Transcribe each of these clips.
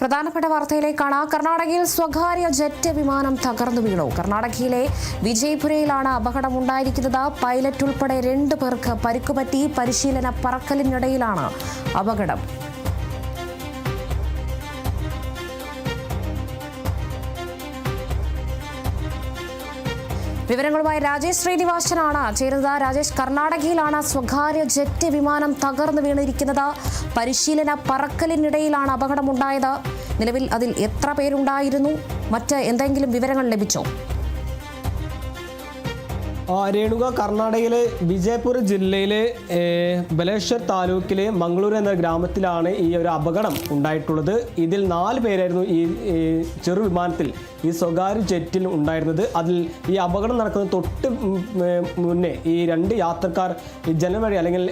പ്രധാനപ്പെട്ട വാർത്തയിലേക്കാണ്. കർണാടകയിൽ സ്വകാര്യ ജെറ്റ് വിമാനം തകർന്നു വീണു. കർണാടകയിലെ വിജയ്പുരയിലാണ് അപകടമുണ്ടായിരിക്കുന്നത്. പൈലറ്റ് ഉൾപ്പെടെ രണ്ടു പേർക്ക് പരിക്കുപറ്റി പരിശീലന പറക്കലിനിടയിലാണ് അപകടം. വിവരങ്ങളുമായി രാജേഷ് ശ്രീനിവാസനാണ്. ചേരുന്നത് രാജേഷ് കർണാടകയിലാണ് സ്വകാര്യ ജെറ്റ് വിമാനം തകർന്നു വീണിരിക്കുന്നത്. പരിശീലന പറക്കലിനിടയിലാണ് അപകടമുണ്ടായത്. നിലവിൽ അതിൽ എത്ര പേരുണ്ടായിരുന്നു? മറ്റ് എന്തെങ്കിലും വിവരങ്ങൾ ലഭിച്ചോ? രേണുക കർണാടകയിലെ വിജയപൂർ ജില്ലയിലെ ബലേശ്വർ താലൂക്കിലെ മംഗളൂർ എന്ന ഗ്രാമത്തിലാണ് ഈ ഒരു അപകടം ഉണ്ടായിട്ടുള്ളത്. ഇതിൽ നാല് പേരായിരുന്നു ഈ ചെറു വിമാനത്തിൽ ഈ സ്വകാര്യ ജെറ്റിൽ ഉണ്ടായിരുന്നത്. അതിൽ ഈ അപകടം നടക്കുന്ന തൊട്ട് മുന്നേ ഈ രണ്ട് യാത്രക്കാർ ജനൽ വഴി അല്ലെങ്കിൽ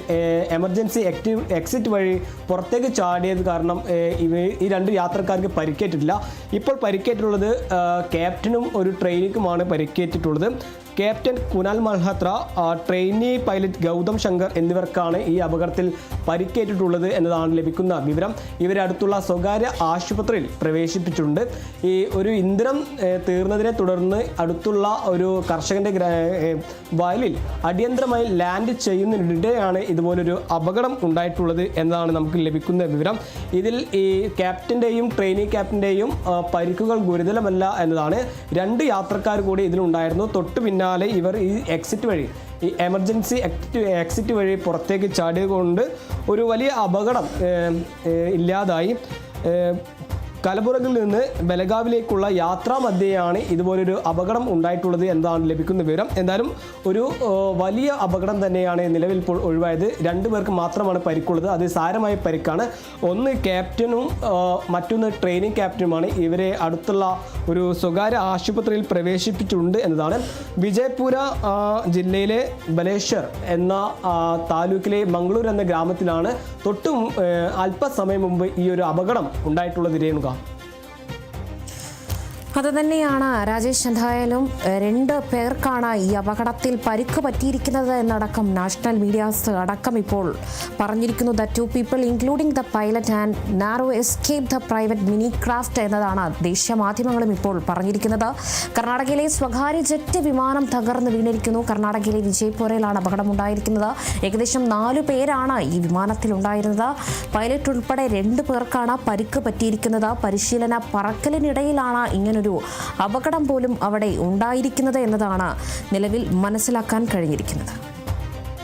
എമർജൻസി ആക്റ്റീവ് എക്സിറ്റ് വഴി പുറത്തേക്ക് ചാടിയത് കാരണം ഈ രണ്ട് യാത്രക്കാർക്ക് പരിക്കേറ്റിട്ടില്ല. ഇപ്പോൾ പരിക്കേറ്റിട്ടുള്ളത് ക്യാപ്റ്റനും ഒരു ട്രെയിനിക്കുമാണ് പരിക്കേറ്റിട്ടുള്ളത്. Captain Kunal Malhotra trainee pilot Gautam Shankar എന്നിവർക്കാണ് ഈ അപകടത്തിൽ പരിക്കേറ്റിട്ടുള്ളത് എന്നതാണ് ലഭിക്കുന്ന വിവരം. ഇവരെ അടുത്തുള്ള സ്വകാര്യ ആശുപത്രിയിൽ പ്രവേശിപ്പിച്ചിട്ടുണ്ട്. ഈ ഒരു ഇന്ധനം തീർന്നതിനെ തുടർന്ന് അടുത്തുള്ള ഒരു കർഷകന്റെ വയലിൽ അടിയന്തരമായി ലാൻഡ് ചെയ്യുന്നതിനിടെയാണ് ഇതുപോലൊരു അപകടം ഉണ്ടായിട്ടുള്ളത് എന്നതാണ് നമുക്ക് ലഭിക്കുന്ന വിവരം. ഇതിൽ ഈ ക്യാപ്റ്റന്റെയും ട്രെയിനി ക്യാപ്റ്റന്റെയും പരിക്കുകൾ ഗുരുതരമല്ല എന്നതാണ്. രണ്ട് യാത്രക്കാർ കൂടി ഇതിലുണ്ടായിരുന്നു. തൊട്ട് പിന്നാലെ ഇവർ ഈ എക്സിറ്റ് വഴി ഈ എമർജൻസി എക്സിറ്റ് വഴി പുറത്തേക്ക് ചാടിയത് കൊണ്ട് ഒരു വലിയ അപകടം ഇല്ലാതായി. ഏം, കലബുറഗിൽ നിന്ന് ബലഗാവിലേക്കുള്ള യാത്രാ മധ്യയാണ് ഇതുപോലൊരു അപകടം ഉണ്ടായിട്ടുള്ളത് എന്നാണ് ലഭിക്കുന്ന വിവരം. എന്തായാലും ഒരു വലിയ അപകടം തന്നെയാണ് നിലവിൽ ഇപ്പോൾ ഒഴിവായത്. രണ്ടു പേർക്ക് മാത്രമാണ് പരിക്കുള്ളത്. അത് സാരമായ പരിക്കാണ്. ഒന്ന് ക്യാപ്റ്റനും മറ്റൊന്ന് ട്രെയിനിങ് ക്യാപ്റ്റനുമാണ്. ഇവരെ അടുത്തുള്ള ഒരു സ്വകാര്യ ആശുപത്രിയിൽ പ്രവേശിപ്പിച്ചിട്ടുണ്ട് എന്നതാണ്. വിജയപുര ജില്ലയിലെ ബലേശ്വർ എന്ന താലൂക്കിലെ മംഗളൂർ എന്ന ഗ്രാമത്തിലാണ് തൊട്ടും അല്പസമയം മുമ്പ് ഈ ഒരു അപകടം ഉണ്ടായിട്ടുള്ളത് രേണുക. അത് തന്നെയാണ് രാജേഷ് എന്തായാലും രണ്ട് പേർക്കാണ് ഈ അപകടത്തിൽ പരിക്ക് പറ്റിയിരിക്കുന്നത് എന്നടക്കം നാഷണൽ മീഡിയാസ് അടക്കം ഇപ്പോൾ പറഞ്ഞിരിക്കുന്നു. The two people including the pilot and narrow escape the private mini craft എന്നതാണ് ദേശീയ മാധ്യമങ്ങളും ഇപ്പോൾ പറഞ്ഞിരിക്കുന്നത്. കർണാടകയിലെ സ്വകാര്യ ജെറ്റ് വിമാനം തകർന്ന് വീണിരിക്കുന്നു. കർണാടകയിലെ വിജയ്പുരയിലാണ് അപകടമുണ്ടായിരിക്കുന്നത്. ഏകദേശം നാലു പേരാണ് ഈ വിമാനത്തിൽ ഉണ്ടായിരുന്നത് പൈലറ്റ് ഉൾപ്പെടെ രണ്ട് പേർക്കാണ് പരിക്ക് പറ്റിയിരിക്കുന്നത്. പരിശീലന പറക്കലിനിടയിലാണ് ഇങ്ങനൊരു അപകടം പോലും അവിടെ ഉണ്ടായിരിക്കുന്നത് എന്നതാണ് നിലവിൽ മനസ്സിലാക്കാൻ കഴിഞ്ഞിരിക്കുന്നത്.